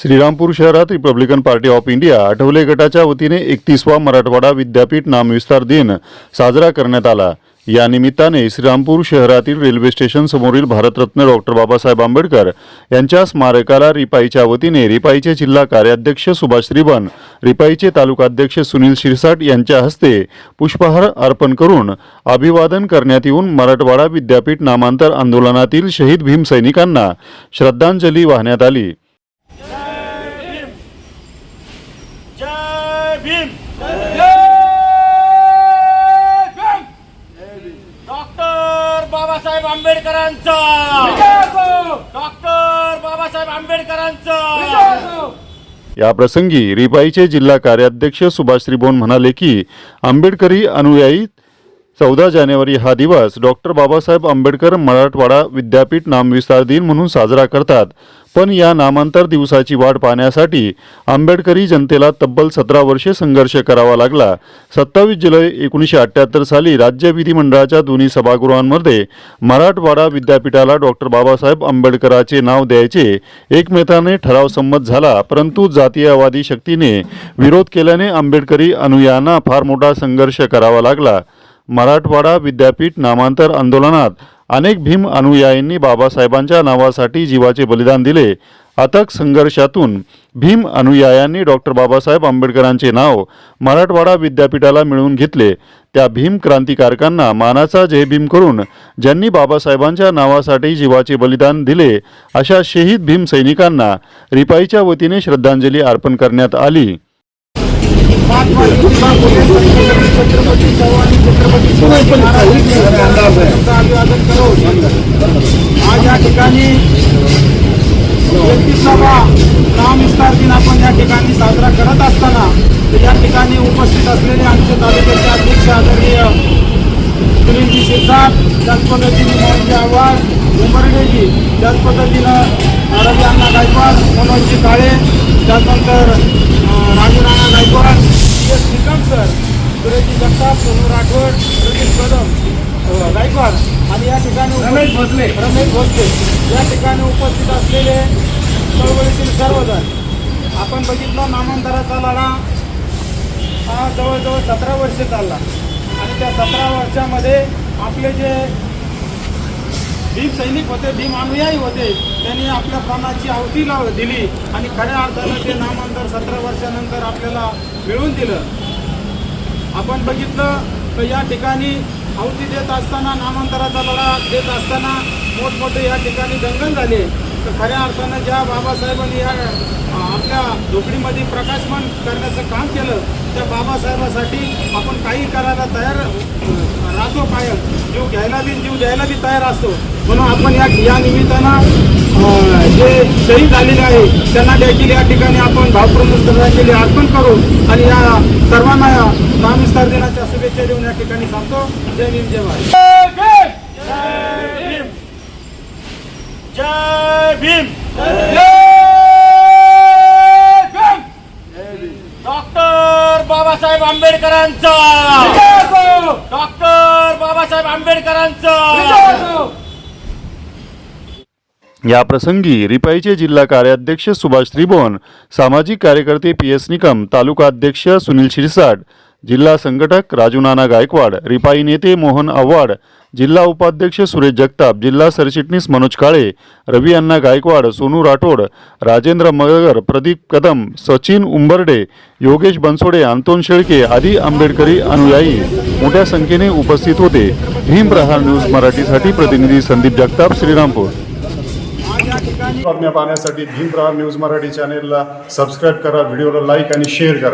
श्रीरामपूर शहरात Republican party of India Athawale गटाच्या वतीने एकतीसवा मराठवाडा विद्यापीठ नामविस्तार दिन साजरा करण्यात आला. या निमित्ताने श्रीरामपूर शहरातील रेल्वे स्टेशन समोरील भारतरत्न डॉक्टर बाबासाहेब आंबेडकर यांच्या स्मारकाला रिपाईच्या वतीने रिपाईचे जिल्हा कार्याध्यक्ष सुभाष श्रीबन रिपाईचे तालुकाध्यक्ष सुनील शिरसाट यांच्या हस्ते पुष्पहार अर्पण करून अभिवादन करण्यात येऊन मराठवाडा विद्यापीठ नामांतर आंदोलनातील शहीद भीमसैनिकांना श्रद्धांजली वाहण्यात आली जय भीम डॉक्टर बाबासाहेब आंबेडकरांचा. डॉक्टर बाबासाहेब आंबेडकरांचा. या प्रसंगी रिपाईचे जिल्हा कार्याध्यक्ष सुभाष त्रिभुवन म्हणाले की आंबेडकरी अनुयायी चौदा जानेवारी हा दिवस डॉक्टर बाबासाहेब आंबेडकर मराठवाडा विद्यापीठ नामविस्तार दिन म्हणून साजरा करतात. पण या नामांतर दिवसाची वाट पाहण्यासाठी आंबेडकरी जनतेला तब्बल सतरा वर्षे संघर्ष करावा लागला. सत्तावीस जुलै एकोणीसशे अठ्ठ्याहत्तर साली राज्य विधिमंडळाच्या दोन्ही सभागृहांमध्ये मराठवाडा विद्यापीठाला डॉक्टर बाबासाहेब आंबेडकराचे नाव द्यायचे एकमेकाने ठराव संमत झाला परंतु जातीयवादी शक्तीने विरोध केल्याने आंबेडकरी अनुयायांना फार मोठा संघर्ष करावा लागला. मराठवाडा विद्यापीठ नामांतर आंदोलनात अनेक भीम अनुयायींनी बाबासाहेबांच्या नावासाठी जीवाचे बलिदान दिले. अथक संघर्षातून भीम अनुयायांनी डॉक्टर बाबासाहेब आंबेडकरांचे नाव मराठवाडा विद्यापीठाला मिळवून घेतले. त्या भीम क्रांतिकारकांना मानाचा जय भीम करून ज्यांनी बाबासाहेबांच्या नावासाठी जीवाचे बलिदान दिले अशा शहीद भीम सैनिकांना रिपाईच्या वतीने श्रद्धांजली अर्पण करण्यात आली. अभिवादन आज या ठिकाणी एकतीसावा नाम विस्तार दिन आपण या ठिकाणी साजरा करत असताना या ठिकाणी उपस्थित असलेले आमचे तालुक्याचे अध्यक्ष आदरणीय सुनीलजी शिरसाट त्याच पद्धतीने मोहनजी आव्हाड उंबरडेजी त्याच पद्धतीनं आरोग्य अण्णा गायकवाड गायकवाड आणि या ठिकाणी रमेश भोसले. रमेश भोसले. या ठिकाणी उपस्थित असलेले चळवळीतील सर्वजण. आपण बघितलं नामांतराचा लढा हा जवळजवळ सतरा वर्ष चालला. आणि त्या सतरा वर्षामध्ये आपले जे भीम सैनिक होते भीम अनुयायी होते त्यांनी आपल्या प्राणाची आहुती लाव दिली आणि खऱ्या अर्थानं ते नामांतर सतरा वर्षानंतर आपल्याला मिळवून दिलं. आपण बघितलं तर या ठिकाणी आहुती देत असताना नामांतराचा लढा देत असताना मोठमोठे या ठिकाणी दंगल झाले. तर खऱ्या अर्थानं ज्या बाबासाहेबांनी या आपल्या झोपडीमध्ये प्रकाशमान करण्याचं काम केलं त्या बाबासाहेबासाठी आपण काही करायला तयार राहतो कायम. जीव घ्यायला बी जीव द्यायला बी तयार असतो. म्हणून आपण या या निमित्तानं शहीद झालेले आहे. त्यांना देखील या ठिकाणी आपण भावपूर्ण श्रद्धांजली अर्पण करू आणि या सर्वांना नाम विस्तार दिनाच्या शुभेच्छा देऊन या ठिकाणी सांगतो. जय भीम जय जय भीम! डॉक्टर बाबासाहेब आंबेडकरांचा! डॉक्टर बाबासाहेब आंबेडकरांचा! या प्रसंगी रिपाईचे जिल्हा कार्याध्यक्ष सुभाष त्रिभुवन सामाजिक कार्यकर्ते पी एस निकम तालुका अध्यक्ष सुनील शिरसाट जिल्हा संघटक राजू नाना गायकवाड रिपाई नेते मोहन आव्हाड जिल्हा उपाध्यक्ष सुरेश जगताप जिल्हा सरचिटणीस मनोज काळे रवी अण्णा गायकवाड सोनू राठोड राजेंद्र मगर प्रदीप कदम सचिन उंबर्डे योगेश बनसोडे अंतोन शेळके आदी आंबेडकरी अनुयायी मोठ्या संख्येने उपस्थित होते. भीम प्रहार न्यूज मराठीसाठी प्रतिनिधी संदीप जगताप श्रीरामपूर. बातम्या पाहण्यासाठी भीम न्यूज मराठी चॅनेलला सबस्क्राईब करा व्हिडिओला लाईक आणि शेअर करा.